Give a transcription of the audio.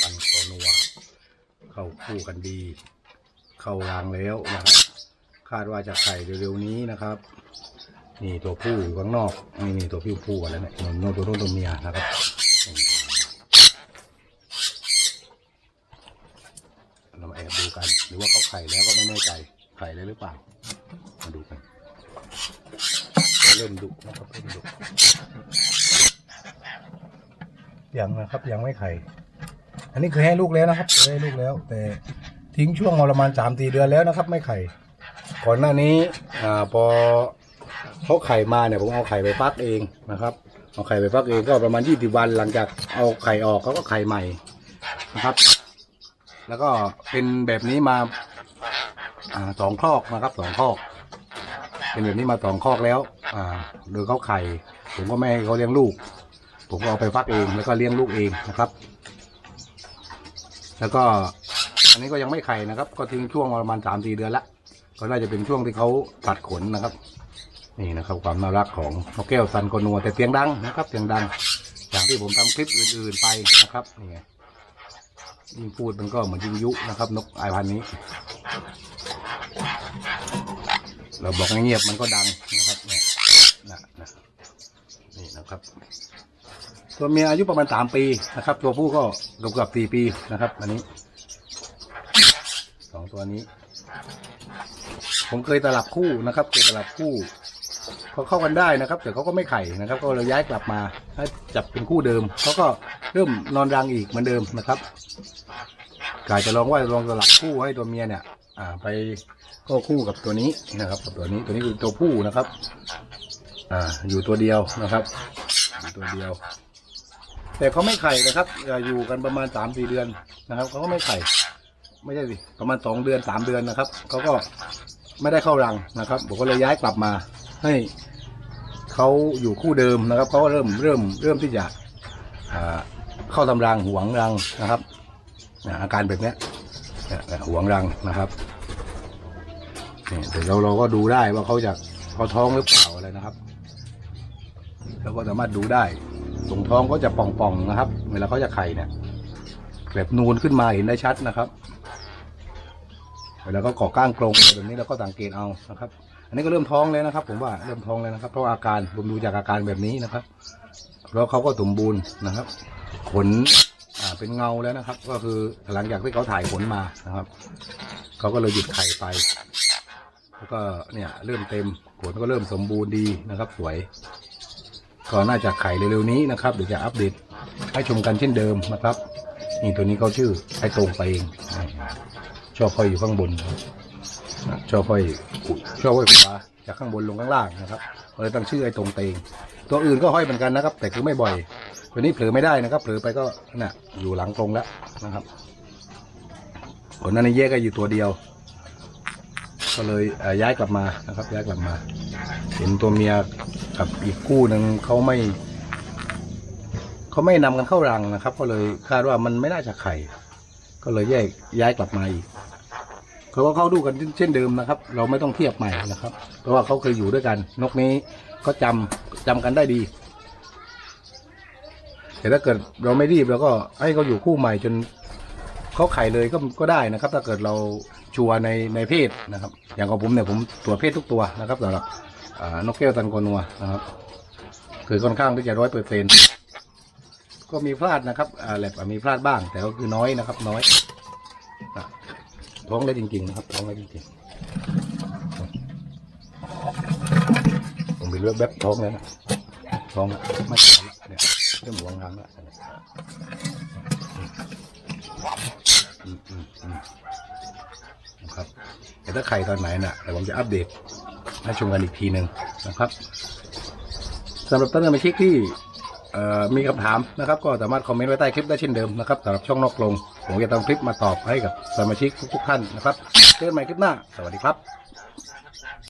ปันโคนัวเข้าคู่กันดี เข้ารางแล้วนะครับคาดว่าจะไข่เร็วๆนี้นะครับ นี่ตัวผู้อยู่ข้างนอก นี่นี่ตัวผู้ผู้กันแล้วเนี่ยโน่นตัวโน้นตัวเมียนะครับเรามาแอบดูกัน หรือว่าเขาไข่แล้วก็ไม่แน่ใจไข่แล้วหรือเปล่า มาดูกัน เริ่มดุนะครับเริ่มดุ ยังนะครับยังไม่ไข่อันนี้เคือให้ลูกแล้วนะครับเคยให้ลูกแล้ว แต่ทิ้งช่วงประมาณสามตีเดือนแล้วนะครับ ไม่ไข่ ก่อนหน้านี้อ่าพอเขาไข่มาเนี่ยผมเอาไข่ไปฟักเองนะครับ เอาไข่ไปฟักเองก็ประมาณยี่สิบวันหลังจากเอาไข่ออกเขาก็ไข่ใหม่นะครับ แล้วก็เป็นแบบนี้มาอ่าสองคอกนะครับสองคอก เป็นแบบนี้มาสองคอกแล้ว อ่าโดยเขาไข่ ผมก็ไม่ให้เขาเลี้ยงลูก ผมก็เอาไปฟักเองแล้วก็เลี้ยงลูกเองนะครับ แล้วก็อันนี้ก็ยังไม่ไข่นะครับ ก็ทิ้งช่วงประมาณสามสี่เดือนละก็น่าจะเป็นช่วงที่เขาตัดขนนะครับ นี่นะครับ ความน่ารักของนกแก้วซันโกนัวแต่เสียงดังนะครับเสียงดังอย่างที่ผมทำคลิปอื่นๆไปนะครับนี่ไงยิ่งพูดมันก็เหมือนยิ่งยุนะครับ นกอายพันธุ์นี้ เราบอกให้เงียบมันก็ดังนะครับเนี่ยนะนะนี่นะครับ ตัวเมียอายุประมาณสามปีนะครับ ตัวผู้ก็เกือบเกือบสี่ปีนะครับอันนี้สองตัวนี้ ผมเคยตลับคู่นะครับ เคยตลับคู่เขาเข้ากันได้นะครับ แต่เขาก็ไม่ไข่นะครับ ก็เลยย้ายกลับมาให้จับเป็นคู่เดิมเขาก็เริ่มนอนรังอีกเหมือนเดิมนะครับกายจะลองว่าลองสลับคู่ให้ตัวเมียเนี่ยอ่าไปก็คู่กับตัวนี้นะครับกับตัวนี้ตัวนี้คือตัวผู้นะครับ อ่าอยู่ตัวเดียวนะครับ อยู่ตัวเดียว แต่เขาไม่ไข่นะครับอยู่กันประมาณสามสี่เดือนนะครับเขาก็ไม่ไข่ ไม่ใช่สิประมาณสองเดือนสามเดือนนะครับเขาก็ไม่ได้เข้ารังนะครับผมก็เลยย้ายกลับมาให้เขาอยู่คู่เดิมนะครับเขาก็เริ่มเริ่มเริ่มที่จะเข้าทำรังหวงรังนะครับอาการแบบนี้ยเนี่ยเนี่ยหวงรังนะครับเดี๋ยวเราเราก็ดูได้ว่าเขาจะเขาท้องหรือเปล่าอะไรนะครับเราก็สามารถดูได้ ตรงท้องก็จะป่องๆนะครับ เวลาเขาจะไข่เนี่ยแบบนูนขึ้นมาเห็นได้ชัดนะครับ เวลาก็ก่อก้างกรงแบบนี้เราก็สังเกตเอานะครับ อันนี้ก็เริ่มท้องแล้วนะครับ ผมว่าเริ่มท้องแล้วนะครับ เพราะอาการผมดูจากอาการแบบนี้นะครับแล้วเขาก็สมบูรณ์นะครับ ขนอ่าเป็นเงาแล้วนะครับ ก็คือหลังจากที่เขาถ่ายขนมานะครับเขาก็เลยหยุดไข่ไปแล้วก็เนี่ยเริ่มเต็มขนก็เริ่มสมบูรณ์ดีนะครับ สวย ก็น่าจะไข่เร็วๆนี้นะครับเดี๋ยวจะอัปเดตให้ชมกันเช่นเดิมนะครับ นี่ตัวนี้เขาชื่อไอ้ตรงไปเองชอบห้อยอยู่ข้างบนชอบห้อยชอบห้อยขวาจากข้างบนลงข้างล่างนะครับเลยตั้งชื่อไอ้ตรงเตงตัวอื่นก็ห้อยเหมือนกันนะครับ แต่คือไม่บ่อย ตัวนี้เผลอไม่ได้นะครับเผลอไปก็น่ะอยู่หลังตรงแล้วนะครับผลนั้นแยกก็อยู่ตัวเดียว ก็เลยย้ายกลับมานะครับ ย้ายกลับมา เห็นตัวเมียกับอีกคู่หนึ่งเขาไม่เขาไม่นำกันเข้ารังนะครับ ก็เลยคาดว่ามันไม่น่าจะไข่ ก็เลยแยกย้ายกลับมาอีกเขาก็เข้าดูกันเช่นเดิมนะครับ เราไม่ต้องเทียบใหม่นะครับ เพราะว่าเขาเคยอยู่ด้วยกัน นกนี้ก็จำจำกันได้ดีแต่ถ้าเกิดเราไม่รีบเราก็ให้เขาอยู่คู่ใหม่จนเขาไข่เลยก็ก็ได้นะครับ ถ้าเกิดเรา ชัวร์ในในเพศนะครับ อย่างของผมเนี่ยผมตรวจเพศทุกตัวนะครับสำหรับนกแก้วตันโกนัวนะครับคือค่อนข้างที่จะร้อยเปอร์เซ็นก็มีพลาดนะครับอ่าแลบมีพลาดบ้าง แต่ก็คือน้อยนะครับ น้อยท้องได้จริง ๆ นะครับท้องได้จริงๆผมไปเลือกแบบท้องแล้วนะท้องไม่ใช่ แล้วเนี่ยเริ่มวงทางล้วอืมอืมอืมนะครับแต่ถ้าไข่ตอนไหนน่ะเดี๋ยวผมจะอัปเดตให้ชมกันอีกทีหนึ่งนะครับสำหรับท่านสมาชิกที่มีคำถามนะครับ ก็สามารถคอมเมนต์ไว้ใต้คลิปได้เช่นเดิมนะครับสำหรับช่องนอกกรงผมจะทำคลิปมาตอบให้กับสมาชิกทุกๆท่านนะครับเจอกันใหม่คลิปหน้า สวัสดีครับ